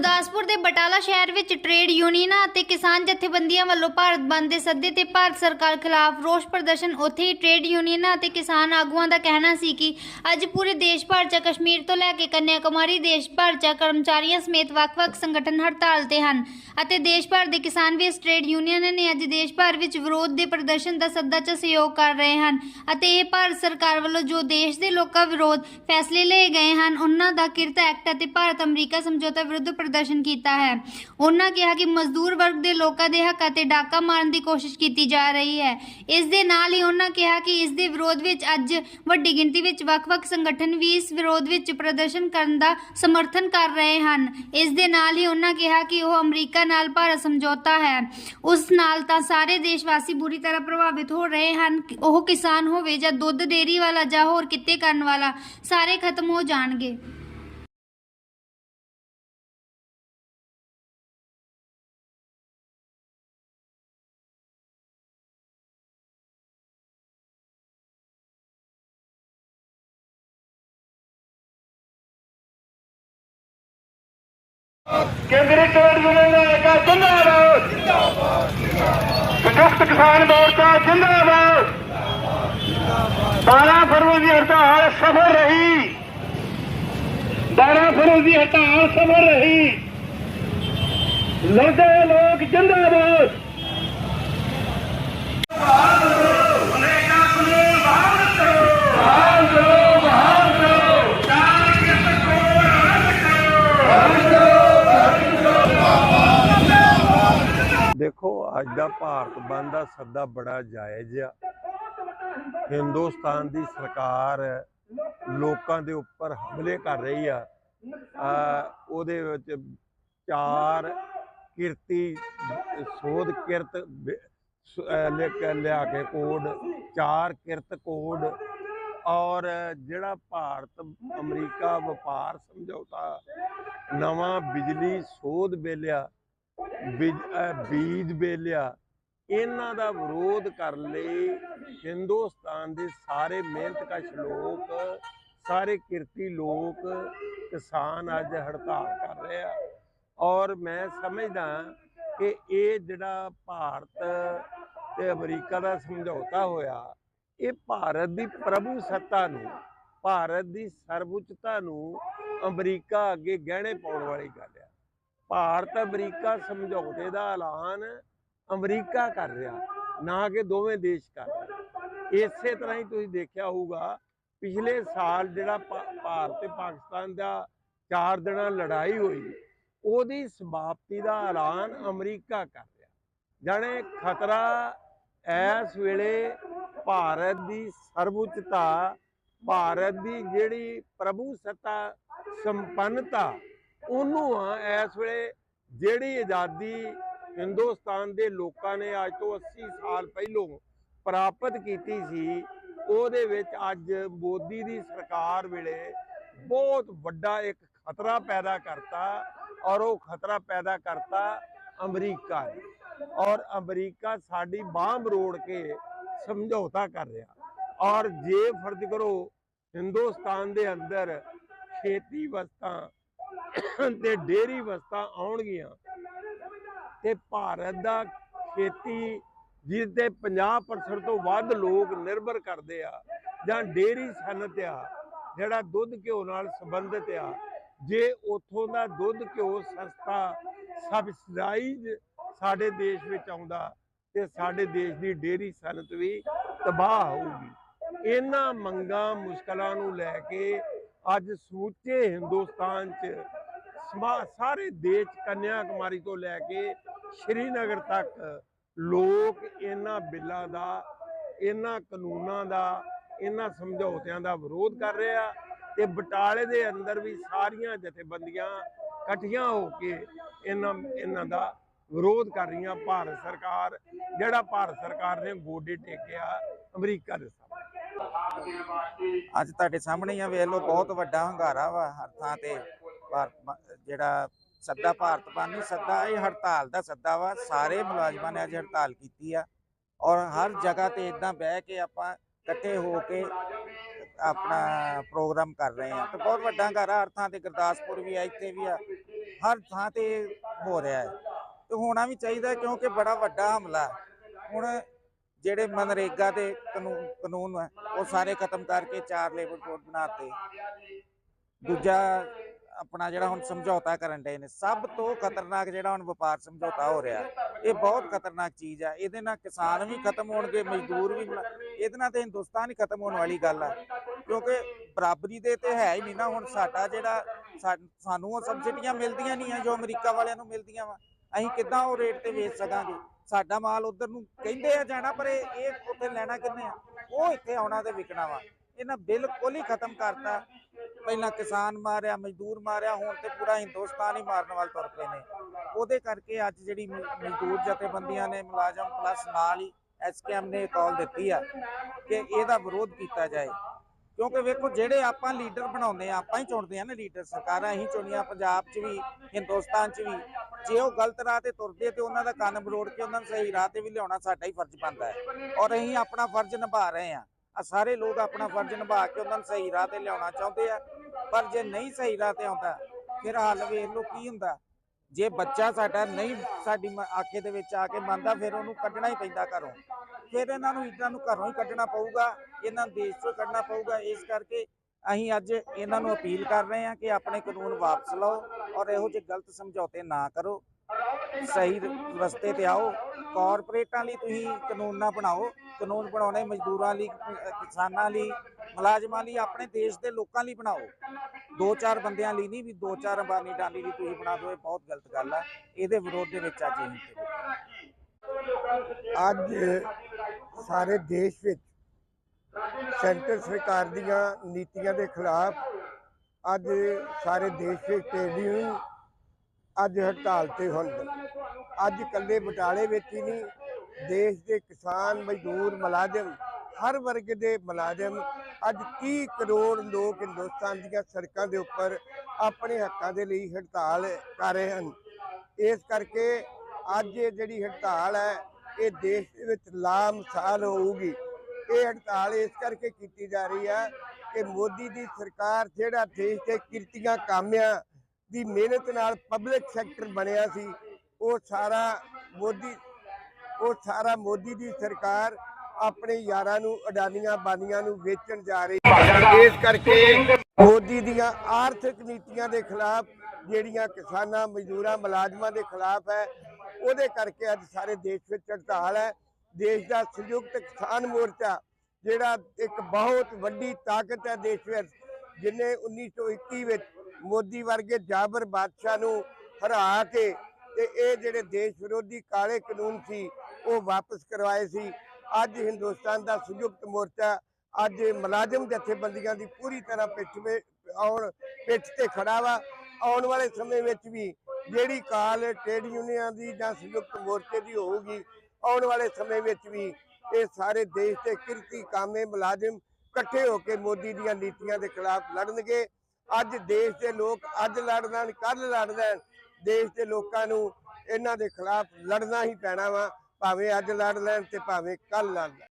ਗੁਰਦਾਸਪੁਰ ਦੇ ਬਟਾਲਾ ਸ਼ਹਿਰ ਵਿੱਚ ਟ੍ਰੇਡ ਯੂਨੀਅਨਾਂ ਅਤੇ ਕਿਸਾਨ ਜਥੇਬੰਦੀਆਂ ਵੱਲੋਂ ਭਾਰਤ ਬੰਦ ਦੇ ਸੱਦੇ ਤੇ ਭਾਰਤ ਸਰਕਾਰ ਖਿਲਾਫ ਰੋਸ ਪ੍ਰਦਰਸ਼ਨ, ਉੱਥੇ ਹੀ ਟ੍ਰੇਡ ਯੂਨੀਅਨਾਂ ਅਤੇ ਕਿਸਾਨ ਆਗੂਆਂ ਦਾ ਕਹਿਣਾ ਸੀ ਕਿ ਅੱਜ ਪੂਰੇ ਦੇਸ਼ ਭਰ 'ਚ ਕਸ਼ਮੀਰ ਤੋਂ ਲੈ ਕੇ ਕੰਨਿਆਕੁਮਾਰੀ, ਦੇਸ਼ ਭਰ 'ਚ ਕਰਮਚਾਰੀਆਂ ਸਮੇਤ ਵੱਖ-ਵੱਖ ਸੰਗਠਨ ਹੜਤਾਲ ਤੇ ਹਨ ਅਤੇ ਦੇਸ਼ ਭਰ ਦੇ ਕਿਸਾਨ ਵੀ ਇਸ ਟ੍ਰੇਡ ਯੂਨੀਅਨ ਨੇ ਅੱਜ ਦੇਸ਼ ਭਰ ਵਿੱਚ ਵਿਰੋਧ ਦੇ ਪ੍ਰਦਰਸ਼ਨ ਦਾ ਸੱਦਾ 'ਚ ਸਹਿਯੋਗ ਕਰ ਰਹੇ ਹਨ ਅਤੇ ਇਹ ਭਾਰਤ ਸਰਕਾਰ ਵੱਲੋਂ ਜੋ ਦੇਸ਼ ਦੇ ਲੋਕਾਂ ਵਿਰੋਧ ਫੈਸਲੇ ਲਏ ਗਏ ਹਨ, ਉਹਨਾਂ ਦਾ ਕਿਰਤ ਐਕਟ ਅਤੇ ਭਾਰਤ ਅਮਰੀਕਾ ਸਮਝੌਤਾ ਵਿਰੁੱਧ ਪ੍ਰਦਰਸ਼ਨ ਕੀਤਾ ਹੈ। ਉਹਨਾਂ ਕਿਹਾ ਕਿ ਮਜ਼ਦੂਰ ਵਰਗ ਦੇ ਲੋਕਾਂ ਦੇ ਹੱਕਾਂ ਤੇ ਡਾਕਾ ਮਾਰਨ ਦੀ ਕੋਸ਼ਿਸ਼ ਕੀਤੀ ਜਾ ਰਹੀ ਹੈ। ਇਸ ਦੇ ਨਾਲ ਹੀ ਉਹਨਾਂ ਕਿਹਾ ਕਿ ਇਸ ਦੇ ਵਿਰੋਧ ਵਿੱਚ ਅੱਜ ਵੱਡੀ ਗਿਣਤੀ ਵਿੱਚ ਵੱਖ-ਵੱਖ ਸੰਗਠਨ ਵੀ ਇਸ ਵਿਰੋਧ ਵਿੱਚ ਪ੍ਰਦਰਸ਼ਨ ਕਰਨ ਦਾ ਸਮਰਥਨ ਕਰ ਰਹੇ ਹਨ। ਇਸ ਦੇ ਨਾਲ ਹੀ ਉਹਨਾਂ ਕਿਹਾ ਕਿ ਉਹ ਅਮਰੀਕਾ ਨਾਲ ਭਾਰਤ ਸਮਝੌਤਾ ਹੈ। ਉਸ ਨਾਲ ਤਾਂ ਸਾਰੇ ਦੇਸ਼ ਵਾਸੀ ਬੁਰੀ ਤਰ੍ਹਾਂ ਪ੍ਰਭਾਵਿਤ ਹੋ ਰਹੇ ਹਨ। ਉਹ ਕਿਸਾਨ ਹੋਵੇ ਜਾਂ ਦੁੱਧ, ਡੇਅਰੀ ਵਾਲਾ ਜਾਂ ਹੋਰ ਕਿੱਤੇ ਕਰਨ ਵਾਲਾ, ਸਾਰੇ ਖਤਮ ਹੋ ਜਾਣਗੇ। ਕੇਂਦਰੀ ਟ੍ਰੇਡ ਯੂਨੀਅਨ ਦਾ ਜਿੰਦਾਬਾਦ। ਸੰਯੁਕਤ ਕਿਸਾਨ ਮੋਰਚਾ, ਜਿੰਦਾਬਾਦ। 12 ਫਰਵਰੀ ਦੀ ਹੜਤਾਲ ਸਫਲ ਰਹੀ। 12 ਫਰਵਰੀ ਦੀ ਹੜਤਾਲ ਸਫਲ ਰਹੀ। ਲੜਦੇ ਲੋਕ ਜਿੰਦਾਬਾਦ। ਭਾਰਤ ਬੰਦ ਦਾ ਸੱਦਾ ਬੜਾ ਜਾਇਜ਼ ਆ। ਹਿੰਦੁਸਤਾਨ ਦੀ ਸਰਕਾਰ ਲੋਕਾਂ ਦੇ ਉੱਪਰ ਹਮਲੇ ਕਰ ਰਹੀ ਆ। ਉਹਦੇ ਵਿੱਚ ਚਾਰ ਕਿਰਤੀ, ਸੋਧ ਕਿਰਤ ਲਿਆ ਕੇ ਕੋਡ, ਚਾਰ ਕਿਰਤ ਕੋਡ। ਔਰ ਜਿਹੜਾ ਭਾਰਤ, ਅਮਰੀਕਾ ਵਪਾਰ ਸਮਝੌਤਾ, ਨਵਾਂ ਬਿਜਲੀ ਸੋਧ ਬਿੱਲ ਆ, ਬੀਜ ਅਹ ਬੀਜ ਬੇਲਿਆ ਇਹਨਾਂ ਦਾ ਵਿਰੋਧ ਕਰਨ ਲਈ ਹਿੰਦੁਸਤਾਨ ਦੇ ਸਾਰੇ ਮਿਹਨਤਕਸ਼ ਲੋਕ, ਸਾਰੇ ਕਿਰਤੀ ਲੋਕ ਕਿਸਾਨ ਅੱਜ ਹੜਤਾਲ ਕਰ ਰਹੇ ਆ। ਔਰ ਮੈਂ ਸਮਝਦਾ ਕਿ ਇਹ ਜਿਹੜਾ ਭਾਰਤ ਤੇ ਅਮਰੀਕਾ ਦਾ ਸਮਝੌਤਾ ਹੋਇਆ, ਇਹ ਭਾਰਤ ਦੀ ਪ੍ਰਭੂ ਸੱਤਾ ਨੂੰ, ਭਾਰਤ ਦੀ ਸਰਵਉੱਚਤਾ ਨੂੰ ਅਮਰੀਕਾ ਅੱਗੇ ਗਹਿਣੇ ਪਾਉਣ ਵਾਲੀ ਗੱਲ ਆ। ਭਾਰਤ ਅਮਰੀਕਾ ਸਮਝੌਤੇ ਦਾ ਐਲਾਨ ਅਮਰੀਕਾ ਕਰ ਰਿਹਾ, ਨਾ ਕਿ ਦੋਵੇਂ ਦੇਸ਼ ਕਰ ਰਹੇ। ਇਸੇ ਤਰ੍ਹਾਂ ਹੀ ਤੁਸੀਂ ਦੇਖਿਆ ਹੋਊਗਾ, ਪਿਛਲੇ ਸਾਲ ਜਿਹੜਾ ਭਾ- ਭਾਰਤ ਤੇ ਪਾਕਿਸਤਾਨ ਦਾ ਚਾਰ ਦਿਨਾਂ ਲੜਾਈ ਹੋਈ, ਉਹਦੀ ਸਮਾਪਤੀ ਦਾ ਐਲਾਨ ਅਮਰੀਕਾ ਕਰ ਰਿਹਾ। ਜਾਣੇ ਖਤਰਾ ਇਸ ਵੇਲੇ ਭਾਰਤ ਦੀ ਸਰਵਉੱਚਤਾ, ਭਾਰਤ ਦੀ ਜਿਹੜੀ ਪ੍ਰਭੂ ਸੱਤਾ ਸੰਪੰਨਤਾ, ਉਹਨੂੰ ਆ ਇਸ ਵੇਲੇ ਜਿਹੜੀ ਆਜ਼ਾਦੀ ਹਿੰਦੁਸਤਾਨ ਦੇ ਲੋਕਾਂ ਨੇ ਅੱਜ ਤੋਂ 80 ਸਾਲ ਪਹਿਲੋਂ ਪ੍ਰਾਪਤ ਕੀਤੀ ਸੀ। ਉਹਦੇ ਵਿੱਚ ਅੱਜ ਮੋਦੀ ਦੀ ਸਰਕਾਰ ਵੇਲੇ ਬਹੁਤ ਵੱਡਾ ਇੱਕ ਖਤਰਾ ਪੈਦਾ ਕਰਤਾ ਔਰ ਉਹ ਖਤਰਾ ਪੈਦਾ ਕਰਤਾ ਅਮਰੀਕਾ ਨੇ। ਔਰ ਅਮਰੀਕਾ ਸਾਡੀ ਬਾਂਹ ਮਰੋੜ ਕੇ ਸਮਝੌਤਾ ਕਰ ਰਿਹਾ। ਔਰ ਜੇ ਫਰਜ਼ ਕਰੋ ਹਿੰਦੁਸਤਾਨ ਦੇ ਅੰਦਰ ਖੇਤੀ ਵਸਤਾਂ ਤੇ ਡੇਰੀ ਵਸਤਾਂ ਆਉਣਗੀਆਂ ਤੇ ਭਾਰਤ ਦਾ ਖੇਤੀ ਜਿਸ ਤੇ 50% ਤੋਂ ਵੱਧ ਲੋਕ ਨਿਰਭਰ ਕਰਦੇ ਆ ਜਾਂ ਡੇਰੀ ਸਨਅਤ ਆ, ਜਿਹੜਾ ਦੁੱਧ ਘਿਓ ਨਾਲ ਸੰਬੰਧਿਤ ਆ, ਜੇ ਉਥੋਂ ਦਾ ਦੁੱਧ ਘਿਓ ਸਸਤਾ ਸਬਸਿਡਾਈਜ਼ ਸਾਡੇ ਦੇਸ਼ ਵਿੱਚ ਆਉਂਦਾ ਤੇ ਸਾਡੇ ਦੇਸ਼ ਦੀ ਡੇਰੀ ਸਨਅਤ ਵੀ ਤਬਾਹ ਹੋਊਗੀ। ਇਹਨਾਂ ਮੰਗਾਂ ਮੁਸ਼ਕਲਾਂ ਨੂੰ ਲੈ ਕੇ ਅੱਜ ਸਮੁੱਚੇ ਹਿੰਦੁਸਤਾਨ 'ਚ ਸਾਰੇ ਦੇਸ਼ ਕੰਨਿਆ ਕੁਮਾਰੀ ਤੋਂ ਲੈ ਕੇ ਸ਼੍ਰੀਨਗਰ ਤੱਕ ਲੋਕ ਇਹਨਾਂ ਬਿੱਲਾਂ ਦਾ, ਇਹਨਾਂ ਕਾਨੂੰਨਾਂ ਦਾ, ਇਹਨਾਂ ਸਮਝੌਤਿਆਂ ਦਾ ਵਿਰੋਧ ਕਰ ਰਹੇ ਆ ਤੇ ਬਟਾਲੇ ਦੇ ਅੰਦਰ ਵੀ ਸਾਰੀਆਂ ਜਥੇਬੰਦੀਆਂ ਇਕੱਠੀਆਂ ਹੋ ਕੇ ਇਹਨਾਂ ਇਹਨਾਂ ਦਾ ਵਿਰੋਧ ਕਰ ਰਹੀਆਂ ਭਾਰਤ ਸਰਕਾਰ, ਜਿਹੜਾ ਭਾਰਤ ਸਰਕਾਰ ਨੇ ਗੋਡੇ ਟੇਕਿਆ ਅਮਰੀਕਾ ਦੇ ਸਾਹਮਣੇ। ਅੱਜ ਤੁਹਾਡੇ ਸਾਹਮਣੇ ਆ, ਵੇਖ ਲਓ, ਬਹੁਤ ਵੱਡਾ ਹੰਗਾਰਾ ਵਾ ਹਰ ਥਾਂ ਤੇ ਜਿਹੜਾ ਸੱਦਾ ਭਾਰਤ ਬੰਦ ਨਹੀਂ ਸੱਦਾ, ਇਹ ਹੜਤਾਲ ਦਾ ਸੱਦਾ ਵਾ। ਸਾਰੇ ਮੁਲਾਜ਼ਮਾਂ ਨੇ ਅੱਜ ਹੜਤਾਲ ਕੀਤੀ ਆ ਔਰ ਹਰ ਜਗ੍ਹਾ ਤੇ ਇਦਾਂ ਬਹਿ ਕੇ ਆਪਾਂ ਇਕੱਠੇ ਹੋ ਕੇ ਆਪਣਾ ਪ੍ਰੋਗਰਾਮ ਕਰ ਰਹੇ ਆ। ਤੇ ਬਹੁਤ ਵੱਡਾ ਘਰ ਆ, ਹਰ ਥਾਂ ਤੇ ਗੁਰਦਾਸਪੁਰ ਵੀ ਆ, ਇੱਥੇ ਵੀ ਆ, ਹਰ ਥਾਂ ਤੇ ਹੋ ਰਿਹਾ ਹੈ। ਤੇ ਹੋਣਾ ਵੀ ਚਾਹੀਦਾ ਕਿਉਂਕਿ ਬੜਾ ਵੱਡਾ ਹਮਲਾ ਹੁਣ ਜਿਹੜੇ ਮਨਰੇਗਾ ਦੇ ਕਾਨੂੰਨ ਕਾਨੂੰਨ ਹੈ ਉਹ ਸਾਰੇ ਖਤਮ ਕਰਕੇ ਚਾਰ ਲੇਬਰ ਕੋਡ ਬਣਾਤੇ ਦੂਜਾ ਆਪਣਾ ਜਿਹੜਾ ਹੁਣ ਸਮਝੌਤਾ ਕਰਨ ਦੇ ਨੇ ਸਭ ਤੋਂ ਖਤਰਨਾਕ ਜਿਹੜਾ ਹੁਣ ਵਪਾਰ ਸਮਝੌਤਾ ਹੋ ਰਿਹਾ ਇਹ ਬਹੁਤ ਖਤਰਨਾਕ ਚੀਜ਼ ਆ ਇਹਦੇ ਨਾਲ ਕਿਸਾਨ ਵੀ ਖਤਮ ਹੋਣਗੇ ਮਜ਼ਦੂਰ ਵੀ ਇਹਦੇ ਨਾਲ ਤੇ ਹਿੰਦੁਸਤਾਨ ਹੀ ਖਤਮ ਹੋਣ ਵਾਲੀ ਗੱਲ ਆ ਕਿਉਂਕਿ ਬਰਾਬਰੀ ਦੇ ਤੇ ਹੈ ਹੀ ਨਹੀਂ ਨਾ ਹੁਣ ਸਾਡਾ ਜਿਹੜਾ ਸਾਨੂੰ ਉਹ ਸਬਸਿਡੀਆਂ ਮਿਲਦੀਆਂ ਨਹੀਂ ਆ ਜੋ ਅਮਰੀਕਾ ਵਾਲਿਆਂ ਨੂੰ ਮਿਲਦੀਆਂ ਵਾ ਅਸੀਂ ਕਿੱਦਾਂ ਉਹ ਰੇਟ ਤੇ ਵੇਚ ਸਕਾਂਗੇ ਸਾਡਾ ਮਾਲ ਉਧਰ ਨੂੰ ਕਹਿੰਦੇ ਆ ਜਾਣਾ ਪਰ ਇਹ ਇਹ ਉੱਥੇ ਲੈਣਾ ਕਿੰਨੇ ਆ ਉਹ ਇੱਥੇ ਆਉਣਾ ਤੇ ਵਿਕਣਾ ਵਾ ਇਹਨਾਂ ਬਿਲਕੁਲ ਹੀ ਖਤਮ ਕਰਤਾ ਪਹਿਲਾਂ ਕਿਸਾਨ ਮਾਰਿਆ, ਮਜ਼ਦੂਰ ਮਾਰਿਆ, ਹੁਣ ਤੇ ਪੂਰਾ ਹਿੰਦੁਸਤਾਨ ਹੀ ਮਾਰਨ ਵੱਲ ਤੁਰ ਪਏ ਨੇ। ਉਹਦੇ ਕਰਕੇ ਅੱਜ ਜਿਹੜੀ ਮਜ਼ਦੂਰ ਜਥੇਬੰਦੀਆਂ ਨੇ ਮੁਲਾਜ਼ਮ ਪਲੱਸ ਨਾਲ ਹੀ ਐਸਕੇਐਮ ਨੇ ਕਾਲ ਦਿੱਤੀ ਆ ਕਿ ਇਹਦਾ ਵਿਰੋਧ ਕੀਤਾ ਜਾਏ। ਕਿਉਂਕਿ ਵੇਖੋ, ਜਿਹੜੇ ਆਪਾਂ ਲੀਡਰ ਬਣਾਉਂਦੇ ਆ, ਆਪਾਂ ਹੀ ਚੁਣਦੇ ਆ ਨਾ ਲੀਡਰ, ਸਰਕਾਰਾਂ ਹੀ ਚੁਣੀਆਂ, ਪੰਜਾਬ 'ਚ ਵੀ, ਹਿੰਦੁਸਤਾਨ 'ਚ ਵੀ। ਜੇ ਉਹ ਗਲਤ ਰਾਹ ਤੇ ਤੁਰਦੇ ਤੇ ਉਹਨਾਂ ਦਾ ਕੰਨ ਮਰੋੜ ਕੇ ਉਹਨਾਂ ਨੂੰ ਸਹੀ ਰਾਹ ਤੇ ਵੀ ਲਿਆਉਣਾ ਸਾਡਾ ਹੀ ਫਰਜ਼ ਬਣਦਾ ਹੈ। ਔਰ ਅਸੀਂ ਆਪਣਾ ਫਰਜ਼ ਨਿਭਾ ਰਹੇ ਆ ਆ ਸਾਰੇ ਲੋਕ ਆਪਣਾ ਫਰਜ਼ ਨਿਭਾ ਕੇ ਉਹਨਾਂ ਨੂੰ ਸਹੀ ਰਾਹ ਤੇ ਲਿਆਉਣਾ ਚਾਹੁੰਦੇ ਆ। ਪਰ ਜੇ ਨਹੀਂ ਸਹੀ ਰਾਹ ਤੇ ਆਉਂਦਾ, ਫਿਰ ਹੱਲ ਵੇਖ ਲਓ ਕੀ ਹੁੰਦਾ। ਜੇ ਬੱਚਾ ਸਾਡਾ ਨਹੀਂ ਸਾਡੀ ਆਖੇ ਦੇ ਵਿੱਚ ਆ ਕੇ ਮੰਨਦਾ, ਫਿਰ ਉਹਨੂੰ ਕੱਢਣਾ ਹੀ ਪੈਂਦਾ ਘਰੋਂ। ਫਿਰ ਇਹਨਾਂ ਨੂੰ ਇਹਨਾਂ ਨੂੰ ਘਰੋਂ ਹੀ ਕੱਢਣਾ ਪਊਗਾ, ਇਹਨਾਂ ਨੂੰ ਦੇਸ਼ ਤੋਂ ਕੱਢਣਾ ਪਊਗਾ। ਇਸ ਕਰਕੇ ਅਸੀਂ ਅੱਜ ਇਹਨਾਂ ਨੂੰ ਅਪੀਲ ਕਰ ਰਹੇ ਹਾਂ ਕਿ ਆਪਣੇ ਕਾਨੂੰਨ ਵਾਪਸ ਲਓ ਔਰ ਇਹੋ ਜਿਹੇ ਗਲਤ ਸਮਝੌਤੇ ਨਾ ਕਰੋ। ਸਹੀ ਰਸਤੇ ਤੇ ਆਓ। ਕਾਰਪੋਰੇਟਾਂ ਲਈ ਤੁਸੀਂ ਕਾਨੂੰਨ ਨਾ ਬਣਾਓ। ਕਾਨੂੰਨ ਬਣਾਉਣੇ ਮਜ਼ਦੂਰਾਂ ਲਈ, ਕਿਸਾਨਾਂ ਲਈ, ਮੁਲਾਜ਼ਮਾਂ ਲਈ, ਆਪਣੇ ਦੇਸ਼ ਦੇ ਲੋਕਾਂ ਲਈ ਬਣਾਓ। ਦੋ ਚਾਰ ਬੰਦਿਆਂ ਲਈ ਨਹੀਂ ਵੀ ਦੋ ਚਾਰ ਅੰਬਾਨੀ ਡਾਲੀ ਲਈ ਤੁਸੀਂ ਬਣਾ ਦਿਓ। ਇਹ ਬਹੁਤ ਗਲਤ ਗੱਲ ਹੈ ਇਹਦੇ ਵਿਰੋਧ ਦੇ ਵਿੱਚ ਅੱਜ ਅਸੀਂ ਅੱਜ ਸਾਰੇ ਦੇਸ਼ ਵਿੱਚ ਸੈਂਟਰ ਸਰਕਾਰ ਦੀਆਂ ਨੀਤੀਆਂ ਦੇ ਖਿਲਾਫ ਅੱਜ ਸਾਰੇ ਦੇਸ਼ ਵਿੱਚ ਟ੍ਰੇਡ ਯੂਨੀਅਨ ਅੱਜ ਹੜਤਾਲ ਤੇ ਹਨ ਅੱਜ ਇਕੱਲੇ ਬਟਾਲੇ ਵਿੱਚ ਹੀ ਨਹੀਂ, ਦੇਸ਼ ਦੇ ਕਿਸਾਨ, ਮਜ਼ਦੂਰ, ਮੁਲਾਜ਼ਮ, ਹਰ ਵਰਗ ਦੇ ਮੁਲਾਜ਼ਮ ਅੱਜ 30 ਕਰੋੜ ਲੋਕ ਹਿੰਦੁਸਤਾਨ ਦੀਆਂ ਸੜਕਾਂ ਦੇ ਉੱਪਰ ਆਪਣੇ ਹੱਕਾਂ ਦੇ ਲਈ ਹੜਤਾਲ ਕਰ ਰਹੇ ਹਨ। ਇਸ ਕਰਕੇ ਅੱਜ ਇਹ ਜਿਹੜੀ ਹੜਤਾਲ ਹੈ, ਇਹ ਦੇਸ਼ ਦੇ ਵਿੱਚ ਲਾਮਿਸਾਲ ਹੋਊਗੀ। ਇਹ ਹੜਤਾਲ ਇਸ ਕਰਕੇ ਕੀਤੀ ਜਾ ਰਹੀ ਹੈ ਕਿ ਮੋਦੀ ਦੀ ਸਰਕਾਰ ਜਿਹੜਾ ਦੇਸ਼ ਦੇ ਕਿਰਤੀਆਂ ਕਾਮਿਆਂ ਦੀ ਮਿਹਨਤ ਨਾਲ ਪਬਲਿਕ ਸੈਕਟਰ ਬਣਿਆ ਸੀ, ਉਹ ਸਾਰਾ ਮੋਦੀ, ਉਹ ਸਾਰਾ ਮੋਦੀ ਦੀ ਸਰਕਾਰ ਆਪਣੇ ਯਾਰਾਂ ਨੂੰ, ਅਡਾਨੀਆਂ ਬਾਨੀਆਂ ਨੂੰ ਵੇਚਣ ਜਾ ਰਹੀ ਹੈ। ਇਸ ਕਰਕੇ ਮੋਦੀ ਦੀਆਂ ਆਰਥਿਕ ਨੀਤੀਆਂ ਦੇ ਖਿਲਾਫ ਜਿਹੜੀਆਂ ਕਿਸਾਨਾਂ, ਮਜ਼ਦੂਰਾਂ, ਮੁਲਾਜ਼ਮਾਂ ਦੇ ਖਿਲਾਫ ਹੈ, ਉਹਦੇ ਕਰਕੇ ਅੱਜ ਸਾਰੇ ਦੇਸ਼ ਵਿੱਚ ਹੜਤਾਲ ਹੈ। ਦੇਸ਼ ਦਾ ਸੰਯੁਕਤ ਕਿਸਾਨ ਮੋਰਚਾ, ਜਿਹੜਾ ਇੱਕ ਬਹੁਤ ਵੱਡੀ ਤਾਕਤ ਹੈ ਦੇਸ਼ ਵਿੱਚ ਜਿਨੇ 1921 ਵਿੱਚ ਮੋਦੀ ਵਰਗੇ ਜਾਬਰ ਬਾਦਸ਼ਾਹ ਨੂੰ ਹਰਾ ਕੇ ਤੇ ਇਹ ਜਿਹੜੇ ਦੇਸ਼ ਵਿਰੋਧੀ ਕਾਲੇ ਕਾਨੂੰਨ ਸੀ, ਉਹ ਵਾਪਸ ਕਰਵਾਏ ਸੀ। ਅੱਜ ਹਿੰਦੁਸਤਾਨ ਦਾ ਸੰਯੁਕਤ ਮੋਰਚਾ ਅੱਜ ਮੁਲਾਜ਼ਮ ਜਥੇਬੰਦੀਆਂ ਦੀ ਪੂਰੀ ਤਰ੍ਹਾਂ ਪਿੱਠ ਵਿੱਚ ਆਉਣ ਪਿੱਛ ਤੇ ਖੜਾ ਵਾ। ਆਉਣ ਵਾਲੇ ਸਮੇਂ ਵਿੱਚ ਵੀ ਜਿਹੜੀ ਕਾਲ ਟ੍ਰੇਡ ਯੂਨੀਅਨ ਦੀ ਜਾਂ ਸੰਯੁਕਤ ਮੋਰਚੇ ਦੀ ਹੋਊਗੀ, ਆਉਣ ਵਾਲੇ ਸਮੇਂ ਵਿੱਚ ਵੀ ਇਹ ਸਾਰੇ ਦੇਸ਼ ਦੇ ਕਿਰਤੀ ਕਾਮੇ ਮੁਲਾਜ਼ਮ ਇਕੱਠੇ ਹੋ ਕੇ ਮੋਦੀ ਦੀਆਂ ਨੀਤੀਆਂ ਦੇ ਖਿਲਾਫ ਲੜਨਗੇ। ਅੱਜ ਦੇਸ਼ ਦੇ ਲੋਕ ਅੱਜ ਲੜ ਲੈਣ ਕੱਲ ਲੜ ਲੈਣ, ਦੇਸ਼ ਦੇ ਲੋਕਾਂ ਨੂੰ ਇਹਨਾਂ ਦੇ ਖਿਲਾਫ ਲੜਨਾ ਹੀ ਪੈਣਾ ਵਾ, ਭਾਵੇਂ ਅੱਜ ਲੜ ਲੈਣ ਤੇ ਭਾਵੇਂ ਕੱਲ ਲੜ ਲੈਣ।